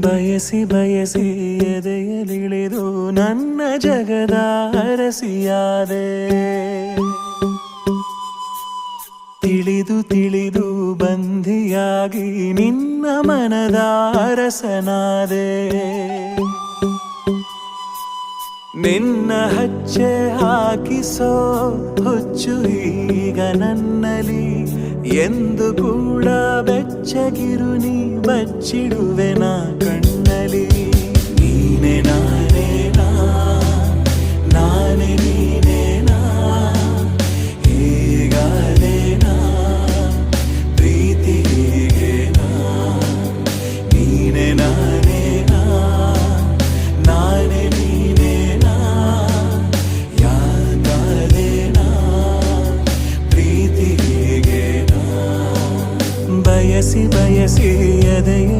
ಬಯಸಿ ಬಯಸಿ ಎದೆಯಲಿಳಿದು ನನ್ನ ಜಗದ ಅರಸಿಯಾದೆ. ತಿಳಿದು ತಿಳಿದು ಬಂಧಿಯಾಗಿ ನಿನ್ನ ಮನದ ಅರಸನಾದೆ. ನಿನ್ನ ಹಚ್ಚೆ ಹಾಕಿಸೋ ಹುಚ್ಚು ಈಗ ನನ್ನಲಿ ಎಂದು ಕೂಡ ಬೆಚ್ಚಗಿರು ನೀ ಬಚ್ಚಿಡುವೆ ನಾ ಕಣ್ಣ ಬಯಸಿ ಬಯಸಿ ಎದೆಯ